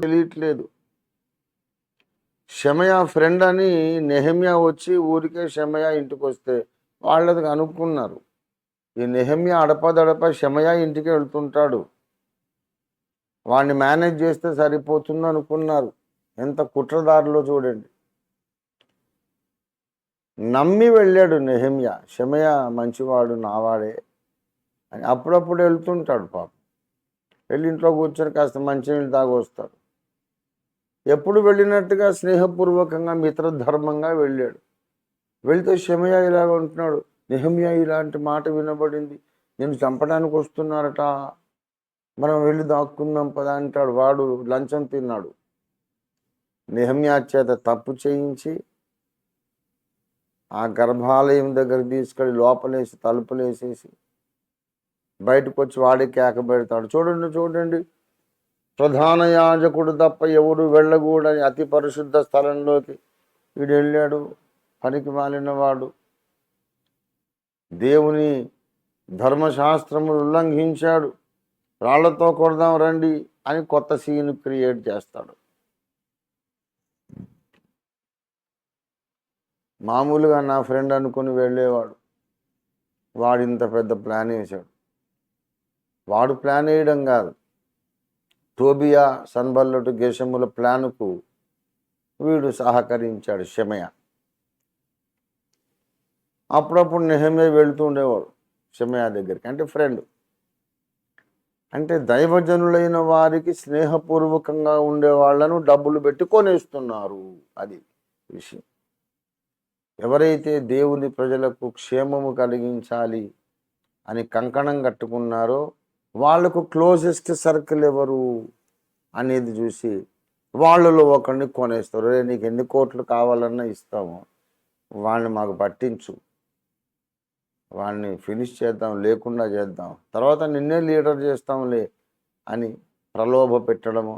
తెలియట్లేదు. షమయ ఫ్రెండ్ అని నెహమ్యా వచ్చి ఊరికే షమయ ఇంటికి వస్తే వాళ్ళది అనుకున్నారు ఈ నెహమ్య అడపదడప షమయ ఇంటికి వెళ్తుంటాడు. వాడిని మేనేజ్ చేస్తే సరిపోతుంది అనుకున్నారు ఎంత కుట్రదారిలో చూడండి. నమ్మి వెళ్ళాడు నెహమ్య. షమయ మంచివాడు నావాడే అని అప్పుడప్పుడు వెళ్తుంటాడు పాపం. వెళ్ళి ఇంట్లో కూర్చొని కాస్త మంచినీళ్ళు తాగొస్తాడు. ఎప్పుడు వెళ్ళినట్టుగా స్నేహపూర్వకంగా మిత్రధర్మంగా వెళ్ళాడు. వెళ్తే షమయ ఇలాగ ఉంటున్నాడు. నిహమ్య ఇలాంటి మాట వినబడింది. నేను చంపడానికి వస్తున్నారట. మనం వెళ్ళి దాక్కుందాం పదా అంటాడు. వాడు లంచం తిన్నాడు. నిహమ్యా చేత తప్పు చేయించి ఆ గర్భాలయం దగ్గర తీసుకెళ్ళి లోపలేసి తలుపులేసేసి బయటకు వచ్చి వాడే కేక పెడతాడు. చూడండి చూడండి. ప్రధాన యాజకుడు తప్ప ఎవడు వెళ్ళకూడని అతి పరిశుద్ధ స్థలంలోకి వీడు వెళ్ళాడు. పనికి మాలినవాడు. దేవుని ధర్మశాస్త్రములు ఉల్లంఘించాడు. రాళ్ళతో కొడదాం రండి అని కొత్త సీన్ క్రియేట్ చేస్తాడు. మామూలుగా నా ఫ్రెండ్ అనుకుని వెళ్ళేవాడు. వాడు ఇంత పెద్ద ప్లాన్ వేశాడు. వాడు ప్లాన్ వేయడం కాదు. టోబియా సన్బల్లటు గేషముల ప్లానుకు వీడు సహకరించాడు షమయ. అప్పుడప్పుడు నెహమే వెళుతూ ఉండేవాడు షమయ దగ్గరికి అంటే ఫ్రెండ్ అంటే దైవజనులైన వారికి స్నేహపూర్వకంగా ఉండే వాళ్ళను డబ్బులు పెట్టి కొనేస్తున్నారు అది విషయం. ఎవరైతే దేవుని ప్రజలకు క్షేమము కలిగించాలి అని కంకణం కట్టుకున్నారో వాళ్ళకు క్లోజెస్ట్ సర్కిల్ ఎవరు అనేది చూసి వాళ్ళలో ఒకరిని కొనేస్తారు. రే నీకు ఎన్ని కోట్లు కావాలన్నా ఇస్తాము. వాళ్ళని మాకు పట్టించు. వాడిని ఫినిష్ చేద్దాం లేకుండా చేద్దాం. తర్వాత నిన్నే లీడర్ చేస్తాంలే అని ప్రలోభ పెట్టడము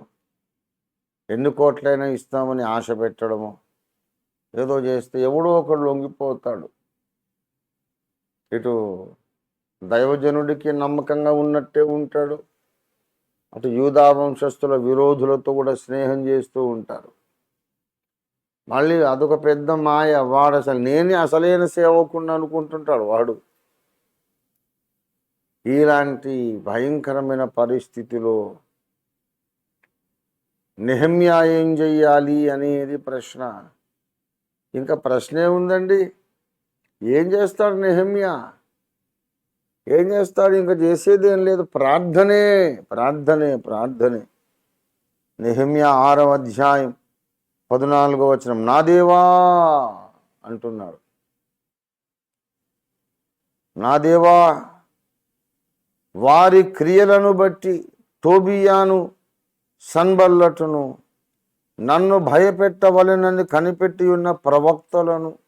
ఎన్ని కోట్లైనా ఇస్తామని ఆశ పెట్టడము ఏదో చేస్తే ఎవడో ఒకడు లొంగిపోతాడు. ఇటు దైవజనుడికి నమ్మకంగా ఉన్నట్టే ఉంటాడు. అటు యూదా వంశస్థుల విరోధులతో కూడా స్నేహం చేస్తూ ఉంటారు. మళ్ళీ అదొక పెద్ద మాయ. వాడు అసలు నేనే అసలైన సేవకుండా అనుకుంటుంటాడు వాడు. ఇలాంటి భయంకరమైన పరిస్థితిలో నెహమ్యా ఏం చెయ్యాలి అనేది ప్రశ్న. ఇంకా ప్రశ్నే ఉందండి. ఏం చేస్తాడు నిహమ్యా? ఏం చేస్తాడు? ఇంకా చేసేది ఏం లేదు. ప్రార్థనే ప్రార్థనే ప్రార్థనే. నిహిమ్య ఆరవ అధ్యాయం పద్నాలుగో వచనం. నా దేవా అంటున్నాడు. నా దేవా వారి క్రియలను బట్టి టోబియాను సన్బల్లటును నన్ను భయపెట్టవలనని కనిపెట్టి ఉన్న ప్రవక్తలను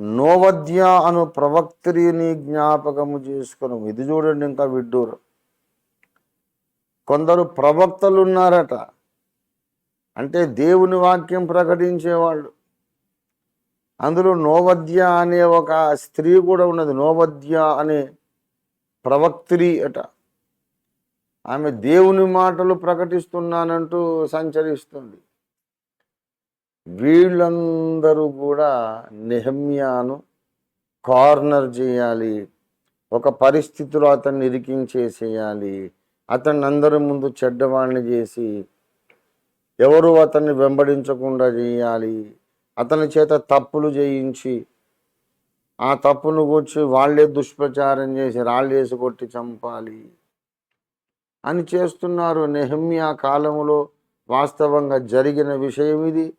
నోవద్య అను ప్రవక్తిని జ్ఞాపకము చేసుకుని. ఇది చూడండి ఇంకా విడ్డూరు. కొందరు ప్రవక్తలు ఉన్నారట అంటే దేవుని వాక్యం ప్రకటించేవాళ్ళు. అందులో నోవద్య అనే ఒక స్త్రీ కూడా ఉన్నది. నోవద్య అనే ప్రవక్తిరి అట. ఆమె దేవుని మాటలు ప్రకటిస్తున్నానంటూ సంచరిస్తుంది. వీళ్ళందరూ కూడా నెహమ్యాను కార్నర్ చేయాలి. ఒక పరిస్థితిలో అతన్ని ఇరికించేసేయాలి. అతన్ని అందరి ముందు చెడ్డవాణ్ణి చేసి ఎవరు అతన్ని వెంబడించకుండా చేయాలి. అతని చేత తప్పులు చేయించి ఆ తప్పును కూర్చి వాళ్ళే దుష్ప్రచారం చేసి రాళ్ళేసి కొట్టి చంపాలి. అని చేస్తున్నారు నెహమ్యా కాలంలో వాస్తవంగా జరిగిన విషయం ఇది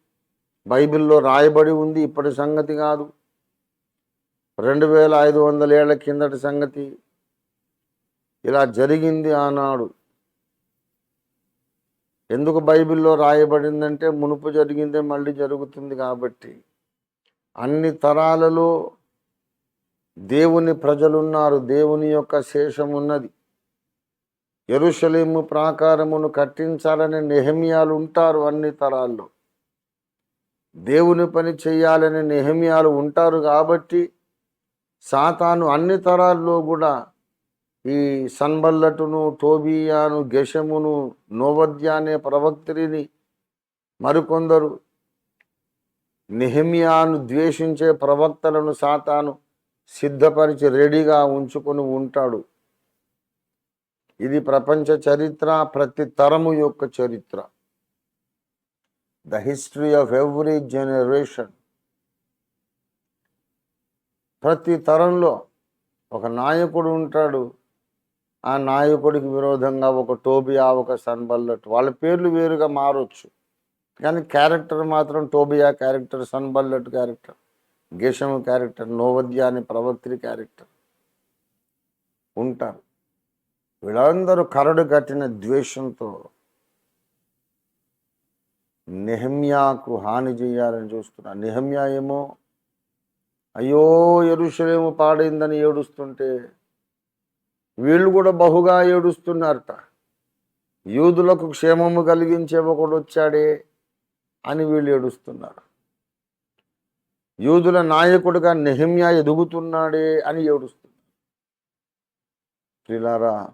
బైబిల్లో రాయబడి ఉంది ఇప్పటి సంగతి కాదు. రెండు వేల ఐదు వందల ఏళ్ళ కిందటి సంగతి. ఇలా జరిగింది ఆనాడు. ఎందుకు బైబిల్లో రాయబడిందంటే మునుపు జరిగిందే మళ్ళీ జరుగుతుంది కాబట్టి. అన్ని తరాలలో దేవుని ప్రజలున్నారు దేవుని యొక్క శేషం ఉన్నది. ఎరుషలేము ప్రాకారమును కట్టించాలని నెహమియాలు ఉంటారు అన్ని తరాల్లో. దేవుని పని చేయాలని నిహమ్యాలు ఉంటారు కాబట్టి సాతాను అన్ని తరాల్లో కూడా ఈ సన్బల్లటును టోబియాను గెషమును నోవద్య అనే ప్రవక్తిని మరికొందరు నిహమ్యాను ద్వేషించే ప్రవక్తలను సాతాను సిద్ధపరిచి రెడీగా ఉంచుకొని ఉంటాడు. ఇది ప్రపంచ చరిత్ర ప్రతి తరము యొక్క చరిత్ర. The history of every generation ప్రతి తరంలో ఒక నాయకుడు ఉంటాడు. ఆ నాయకుడికి విరోధంగా ఒక టోబియా ఒక సన్బల్లట్ వాళ్ళ పేర్లు వేరుగా మారొచ్చు. కానీ క్యారెక్టర్ మాత్రం Tobiah character Sanballat character Geshem character Noadiah అనే ప్రవక్తి క్యారెక్టర్ ఉంటారు. వీళ్ళందరూ కరడు కట్టిన ద్వేషంతో నెహమ్యాకు హాని చేయాలని చూస్తున్నా. నెహమ్యా ఏమో అయ్యో ఎరుషలేము పాడైందని ఏడుస్తుంటే వీళ్ళు కూడా బహుగా ఏడుస్తున్నారట. యూదులకు క్షేమము కలిగించే ఒకడు వచ్చాడే అని వీళ్ళు ఏడుస్తున్నారు. యూదుల నాయకుడిగా నెహమ్యా ఎదుగుతున్నాడే అని ఏడుస్తున్నారు. ప్రిలారా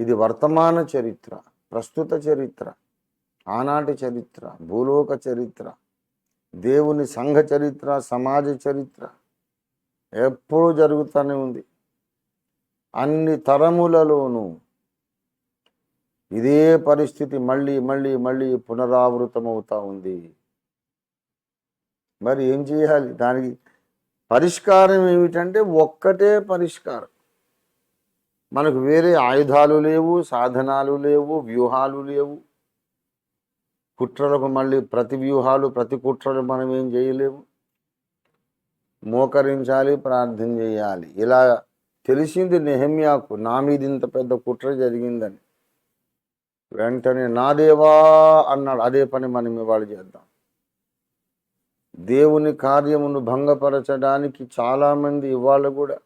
ఇది వర్తమాన చరిత్ర ప్రస్తుత చరిత్ర. ఆనాటి చరిత్ర భూలోక చరిత్ర దేవుని సంఘ చరిత్ర సమాజ చరిత్ర ఎప్పుడూ జరుగుతూనే ఉంది. అన్ని తరములలోనూ ఇదే పరిస్థితి మళ్ళీ మళ్ళీ మళ్ళీ పునరావృతమవుతా ఉంది. మరి ఏం చేయాలి? దానికి పరిష్కారం ఏమిటంటే ఒక్కటే పరిష్కారం. మనకు వేరే ఆయుధాలు లేవు సాధనాలు లేవు వ్యూహాలు లేవు. కుట్రలకు మళ్ళీ ప్రతి వ్యూహాలు ప్రతి కుట్రలు మనం ఏం చేయలేము. మోకరించాలి ప్రార్థన చేయాలి. ఇలా తెలిసింది నెహమ్యాకు నా మీద ఇంత పెద్ద కుట్ర జరిగిందని. వెంటనే నా దేవా అన్నాడు. అదే పని మనం ఇవాళ చేద్దాం. దేవుని కార్యమును భంగపరచడానికి చాలామంది ఇవాళ కూడా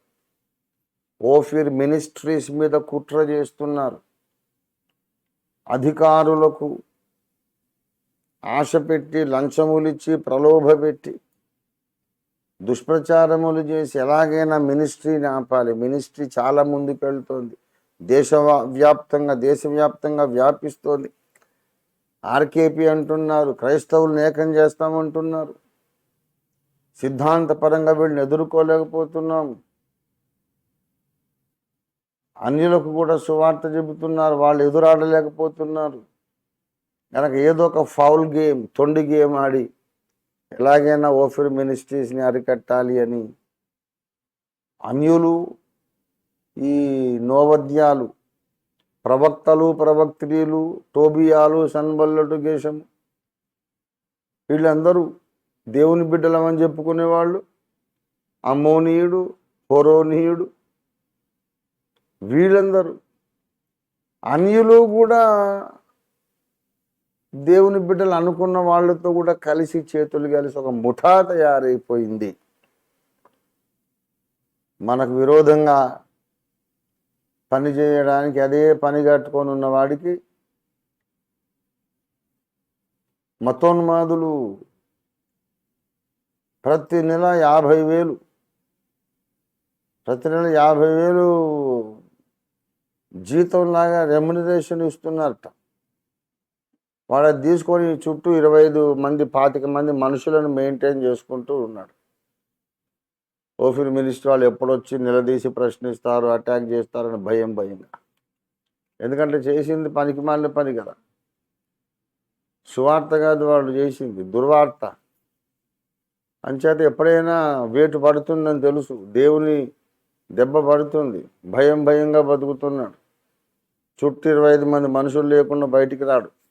ఓఫిర్ మినిస్ట్రీస్ మీద కుట్ర చేస్తున్నారు. అధికారులకు ఆశ పెట్టి లంచములిచ్చి ప్రలోభ పెట్టి దుష్ప్రచారములు చేసి ఎలాగైనా మినిస్ట్రీని ఆపాలి. మినిస్ట్రీ చాలా ముందుకెళ్తోంది. దేశ వ్యాప్తంగా దేశవ్యాప్తంగా వ్యాపిస్తోంది. ఆర్కేపీ అంటున్నారు క్రైస్తవులు ఏకం చేస్తామంటున్నారు. సిద్ధాంతపరంగా వీళ్ళని ఎదుర్కోలేకపోతున్నాం. అన్యులకు కూడా సువార్త చెబుతున్నారు వాళ్ళు ఎదురాడలేకపోతున్నారు. కనుక ఏదో ఒక ఫౌల్ గేమ్ తొండి గేమ్ ఆడి ఎలాగైనా ఓఫిర్ మినిస్ట్రీస్ని అరికట్టాలి అని అన్యులు ఈ నోవద్యాలు ప్రవక్తలు ప్రవక్త్రీలు టోబియాలు సన్బల్లటు గేషం వీళ్ళందరూ దేవుని బిడ్డలమని చెప్పుకునేవాళ్ళు. అమ్మోనీయుడు హోరోనీయుడు వీళ్ళందరూ అన్యులు కూడా దేవుని బిడ్డలు అనుకున్న వాళ్ళతో కూడా కలిసి చేతులు కలిసి ఒక ముఠా తయారైపోయింది. మనకు విరోధంగా పని చేయడానికి అదే పని కట్టుకొని ఉన్న వాడికి మతోన్మాదులు ప్రతి నెల యాభై వేలు ప్రతి నెల యాభై వేలు జీతంలాగా రెమ్యునరేషన్ ఇస్తున్నారట. వాళ్ళని తీసుకొని చుట్టూ ఇరవై ఐదు మంది పాతిక మంది మనుషులను మెయింటైన్ చేసుకుంటూ ఉన్నాడు. ఓఫిల్ మినిస్టర్ వాళ్ళు ఎప్పుడొచ్చి నిలదీసి ప్రశ్నిస్తారు అటాక్ చేస్తారని భయం భయంగా. ఎందుకంటే చేసింది పనికి మాలిన పని కదా. సువార్త కాదు వాళ్ళు చేసింది దుర్వార్త. అంచేత ఎప్పుడైనా వేటు పడుతుందని తెలుసు దేవుని దెబ్బ పడుతుంది భయం భయంగా బతుకుతున్నాడు. చుట్టూ ఇరవై ఐదు మంది మనుషులు లేకుండా బయటికి రాడు.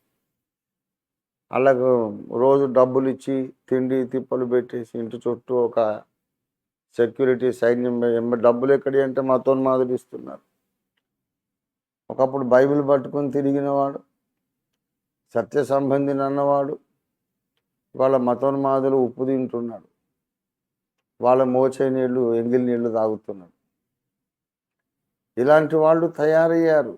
వాళ్ళకు రోజు డబ్బులు ఇచ్చి తిండి తిప్పలు పెట్టేసి ఇంటి చుట్టూ ఒక సెక్యూరిటీ సైన్యం ఎమ్మ డబ్బులు ఎక్కడి అంటే మాతో మాదిరిస్తున్నారు ఒకప్పుడు బైబిల్ పట్టుకొని తిరిగినవాడు సత్య సంబంధిని అన్నవాడు వాళ్ళ మతోన్మాదులు ఉప్పు తింటున్నాడు వాళ్ళ మోచే నీళ్ళు ఎంగిలి నీళ్ళు తాగుతున్నాడు. ఇలాంటి వాళ్ళు తయారయ్యారు.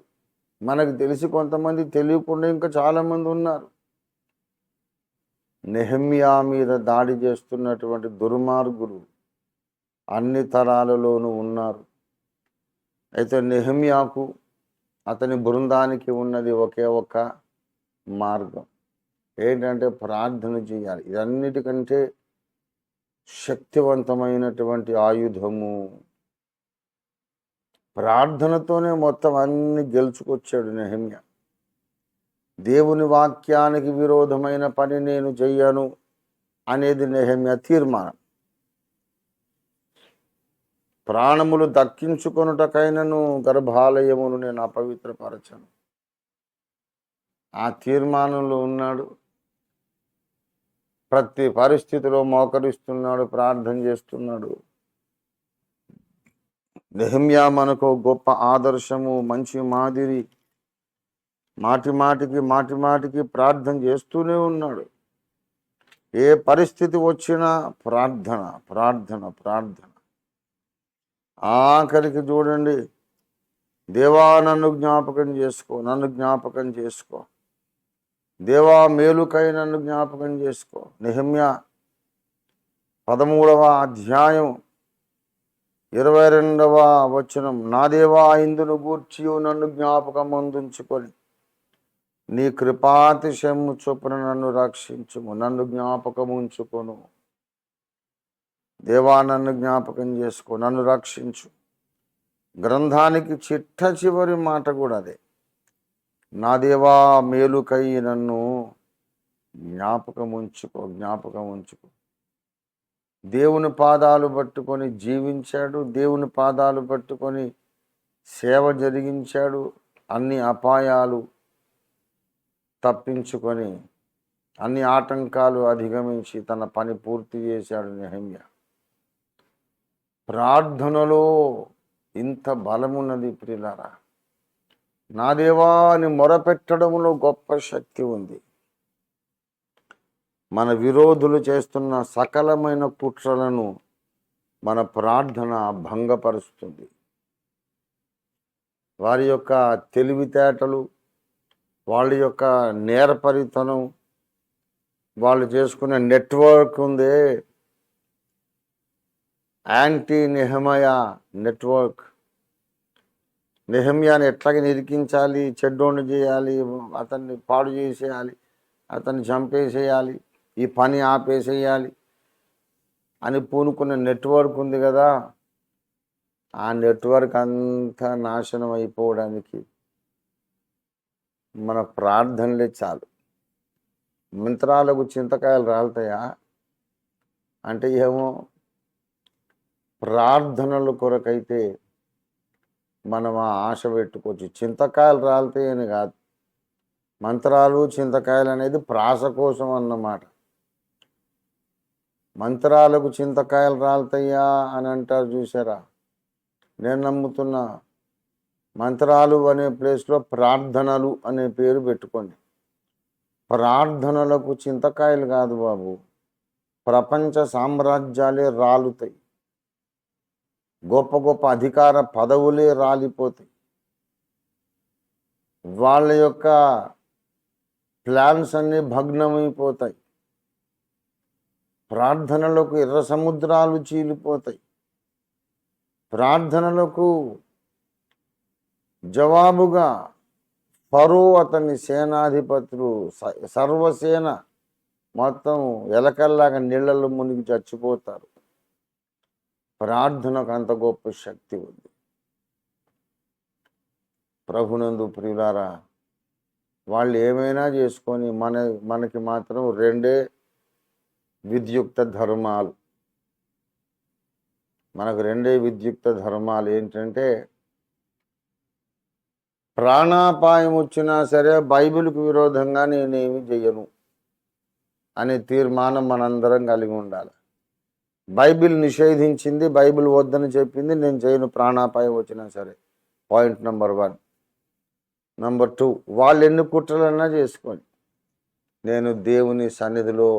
మనకు తెలిసి కొంతమంది తెలియకుండా ఇంకా చాలామంది ఉన్నారు. నెహమ్యా మీద దాడి చేస్తున్నటువంటి దుర్మార్గులు అన్ని తరాలలోనూ ఉన్నారు. అయితే నెహమ్యాకు అతని బృందానికి ఉన్నది ఒకే ఒక్క మార్గం. ఏంటంటే ప్రార్థన చేయాలి. ఇదన్నిటికంటే శక్తివంతమైనటువంటి ఆయుధము. ప్రార్థనతోనే మొత్తం అన్ని గెలుచుకొచ్చాడు నెహమ్య. దేవుని వాక్యానికి విరోధమైన పని నేను చెయ్యను అనేది నెహమ్య తీర్మానం. ప్రాణములు దక్కించుకొనుటకైనను గర్భాలయమును నేను అపవిత్రపరచను. ఆ తీర్మానంలో ఉన్నాడు. ప్రతి పరిస్థితిలో మోకరిస్తున్నాడు ప్రార్థన చేస్తున్నాడు. నెహమ్యా మనకు గొప్ప ఆదర్శము మంచి మాదిరి మాటి మాటికి మాటి మాటికి ప్రార్థన చేస్తూనే ఉన్నాడు. ఏ పరిస్థితి వచ్చినా ప్రార్థన ప్రార్థన ప్రార్థన. ఆఖరికి చూడండి దేవా నన్ను జ్ఞాపకం చేసుకో నన్ను జ్ఞాపకం చేసుకో. దేవా మేలుకై నన్ను జ్ఞాపకం చేసుకో. నిహమ్య పదమూడవ అధ్యాయం ఇరవై రెండవ వచనం. నా దేవా ఇందును గూర్చి నన్ను జ్ఞాపకం అందించుకొని. నీ కృపాతిశయము చొప్పున నన్ను రక్షించుము నన్ను జ్ఞాపకం ఉంచుకొను దేవా నన్ను జ్ఞాపకం చేసుకో నన్ను రక్షించు. గ్రంథానికి చిట్ట చివరి మాట కూడా అదే. నా దేవా మేలుకై నన్ను జ్ఞాపకం ఉంచుకో జ్ఞాపకం ఉంచుకో దేవుని పాదాలు పట్టుకొని జీవించాడు దేవుని పాదాలు పట్టుకొని సేవ జరిగించాడు అన్ని అపాయాలు తప్పించుకొని అన్ని ఆటంకాలు అధిగమించి తన పని పూర్తి చేశాడు నెహమ్య. ప్రార్థనలో ఇంత బలమున్నది ప్రిలారా. నా దేవా అని మొరపెట్టడంలో గొప్ప శక్తి ఉంది. మన విరోధులు చేస్తున్న సకలమైన కుట్రలను మన ప్రార్థన భంగపరుస్తుంది. వారి యొక్క తెలివితేటలు వాళ్ళ యొక్క నేరపరితనం వాళ్ళు చేసుకునే నెట్వర్క్ ఉంది యాంటీ నిహమయ నెట్వర్క్. నిహమయాన్ని ఎట్లాగ నిరికించాలి చెడ్డోండి చేయాలి అతన్ని పాడు చేసేయాలి అతన్ని చంపేసేయాలి ఈ పని ఆపేసేయాలి అని పూనుకున్న నెట్వర్క్ ఉంది కదా ఆ నెట్వర్క్ అంతా నాశనం అయిపోవడానికి మన ప్రార్థనలే చాలు. మంత్రాలకు చింతకాయలు రాలుతాయా? అంటే ఏమో ప్రార్థనల కొరకైతే మనం ఆ ఆశ పెట్టుకోవచ్చు. చింతకాయలు రాలుతాయని కాదు. మంత్రాలు చింతకాయలు అనేది ప్రాస కోసం అన్నమాట. మంత్రాలకు చింతకాయలు రాలుతాయా అని అంటారు చూసారా? నేను నమ్ముతున్నా మంత్రాలు అనే ప్లేస్లో ప్రార్థనలు అనే పేరు పెట్టుకోండి. ప్రార్థనలకు చింతకాయలు కాదు బాబు. ప్రపంచ సామ్రాజ్యాలే రాలుతాయి. గొప్ప గొప్ప అధికార పదవులే రాలిపోతాయి. వాళ్ళ యొక్క ప్లాన్స్ అన్నీ భగ్నమైపోతాయి. ప్రార్థనలకు ఎర్ర సముద్రాలు చీలిపోతాయి. ప్రార్థనలకు జవాబుగా ఫరో అతని సేనాధిపతులు స- సర్వసేన మొత్తం ఎలకల్లాగా నీళ్ళలో మునిగి చచ్చిపోతారు. ప్రార్థనకు అంత గొప్ప శక్తి ఉంది. ప్రభునందు ప్రియులారా వాళ్ళు ఏమైనా చేసుకొని మన మనకి మాత్రం రెండే విద్యుక్త ధర్మాలు. మనకు రెండే విద్యుక్త ధర్మాలు ఏంటంటే ప్రాణాపాయం వచ్చినా సరే బైబిల్కు విరోధంగా నేనేమి చెయ్యను అనే తీర్మానం మనందరం కలిగి ఉండాలి. బైబిల్ నిషేధించింది బైబిల్ వద్దని చెప్పింది నేను చేయను ప్రాణాపాయం వచ్చినా సరే. Point number one. Number two వాళ్ళు ఎన్ని కుట్రలన్నా చేసుకొని నేను దేవుని సన్నిధిలో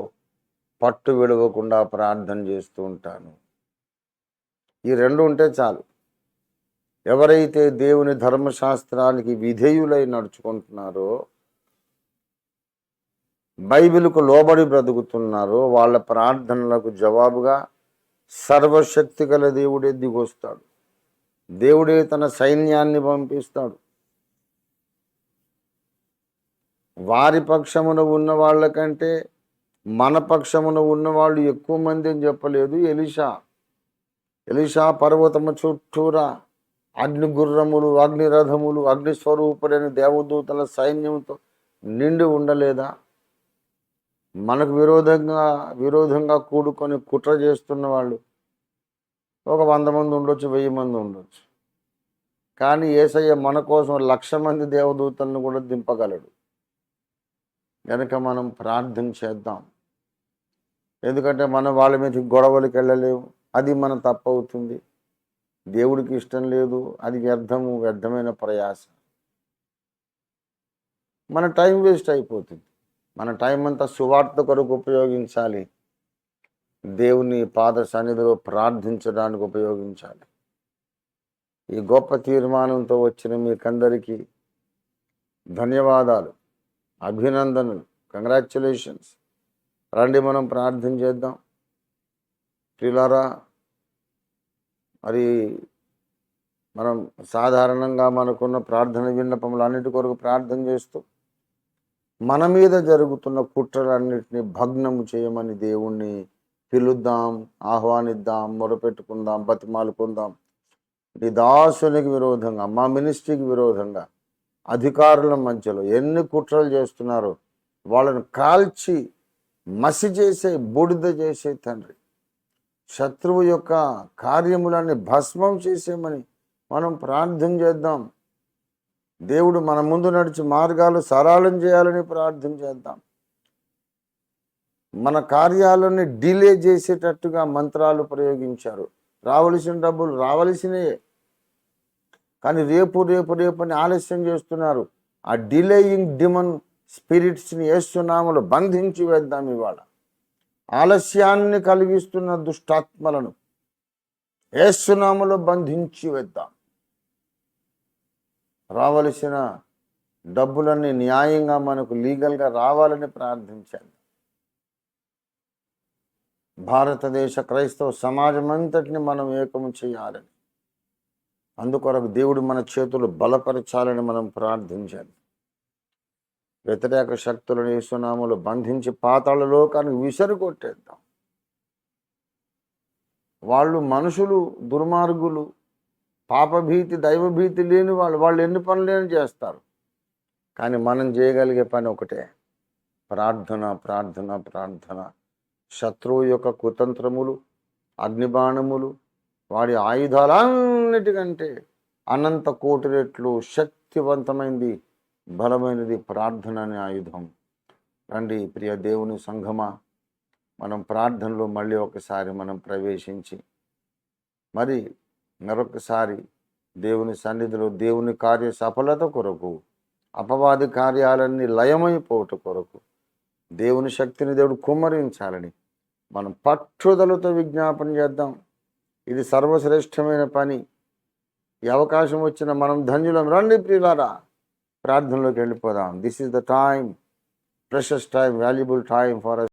పట్టు విడవకుండా ప్రార్థన చేస్తూ ఉంటాను. ఈ రెండు ఉంటే చాలు. ఎవరైతే దేవుని ధర్మశాస్త్రానికి విధేయులై నడుచుకుంటున్నారో బైబిల్కు లోబడి బ్రతుకుతున్నారో వాళ్ళ ప్రార్థనలకు జవాబుగా సర్వశక్తి గల దేవుడే దిగొస్తాడు దేవుడే తన సైన్యాన్ని పంపిస్తాడు. వారి పక్షమున ఉన్న వాళ్ళకంటే మన పక్షమున ఉన్నవాళ్ళు ఎక్కువ మంది అని చెప్పలేదు ఎలిషా. ఎలిషా పర్వతము చుట్టూరా అగ్ని గుర్రములు అగ్నిస్వరూపుడైన అగ్ని స్వరూపుడైన దేవదూతల సైన్యంతో నిండి ఉండలేదా? మనకు విరోధంగా విరోధంగా కూడుకొని కుట్ర చేస్తున్న వాళ్ళు ఒక వంద మంది ఉండొచ్చు వెయ్యి మంది ఉండొచ్చు. కానీ ఏసయ్య మన కోసం లక్ష మంది దేవదూతలను కూడా దింపగలడు. కనుక మనం ప్రార్థన చేద్దాం. ఎందుకంటే మనం వాళ్ళ మీద గొడవలకు వెళ్ళలేము. అది మన తప్పవుతుంది దేవుడికి ఇష్టం లేదు అది వ్యర్థము వ్యర్థమైన ప్రయాస. మన టైం వేస్ట్ అయిపోతుంది. మన టైం అంతా సువార్త కొరకు ఉపయోగించాలి. దేవుని పాద సన్నిధిలో ప్రార్థించడానికి ఉపయోగించాలి. ఈ గొప్ప తీర్మానంతో వచ్చిన మీకందరికీ ధన్యవాదాలు అభినందనలు కంగ్రాచులేషన్స్. రండి మనం ప్రార్థన చేద్దాం. ప్రిలారా మరి మనం సాధారణంగా మనకున్న ప్రార్థన విన్నపములు అన్నిటి కొరకు ప్రార్థన చేస్తూ మన మీద జరుగుతున్న కుట్రలన్నిటిని భగ్నము చేయమని దేవుణ్ణి పిలుద్దాం ఆహ్వానిద్దాం మొరపెట్టుకుందాం బతిమాలుకుందాం. నీ దాసునికి విరోధంగా మా మినిస్ట్రీకి విరోధంగా అధికారుల మధ్యలో ఎన్ని కుట్రలు చేస్తున్నారో వాళ్ళను కాల్చి మసి చేసే బూడిద చేసే తండ్రి. శత్రువు యొక్క కార్యములన్నీ భస్మం చేసేమని మనం ప్రార్థన చేద్దాం. దేవుడు మన ముందు నడిచి మార్గాలు సరళం చేయాలని ప్రార్థన చేద్దాం. మన కార్యాలని డిలే చేసేటట్టుగా మంత్రాలు ప్రయోగించారు. రావలసిన డబ్బులు రావలసినయే. కానీ రేపు రేపు రేపు అని ఆలస్యం చేస్తున్నారు. ఆ డిలేయింగ్ డిమన్ స్పిరిట్స్ని వేస్తున్నాములు బంధించి వేద్దాం ఇవాళ. ఆలస్యాన్ని కలిగిస్తున్న దుష్టాత్మలను ఏసునామలో బంధించి వేద్దాం. రావలసిన డబ్బులన్నీ న్యాయంగా మనకు లీగల్గా రావాలని ప్రార్థించాను. భారతదేశ క్రైస్తవ సమాజం అంతటిని మనం ఏకము చేయాలని అందుకొరకు దేవుడు మన చేతులు బలపరచాలని మనం ప్రార్థించాలి వ్యతిరేక శక్తులను యేసునామలు బంధించి పాతాళ లోకానికి విసరు కొట్టేద్దాం వాళ్ళు మనుషులు దుర్మార్గులు పాపభీతి దైవభీతి లేని వాళ్ళు వాళ్ళు ఎన్ని పనులేని చేస్తారు. కానీ మనం చేయగలిగే పని ఒకటే. ప్రార్థన ప్రార్థన ప్రార్థన. శత్రువు యొక్క కుతంత్రములు అగ్నిబాణములు వాడి ఆయుధాలన్నిటికంటే అనంత కోటి రెట్లు శక్తివంతమైంది బలమైనది ప్రార్థన అనే ఆయుధం. రండి ప్రియ దేవుని సంఘమా మనం ప్రార్థనలో మళ్ళీ ఒకసారి మనం ప్రవేశించి మరి మరొకసారి దేవుని సన్నిధిలో దేవుని కార్య సఫలత కొరకు అపవాది కార్యాలన్నీ లయమైపోవట కొరకు దేవుని శక్తిని దేవుడు కుమ్మరించాలని మనం పట్టుదలతో విజ్ఞాపన చేద్దాం. ఇది సర్వశ్రేష్టమైన పని. ఈ అవకాశం వచ్చిన మనం ధన్యులం. రండి ప్రియులారా. ప్రార్థనలోకి వెళ్ళిపోదాం. This is the time precious time valuable time for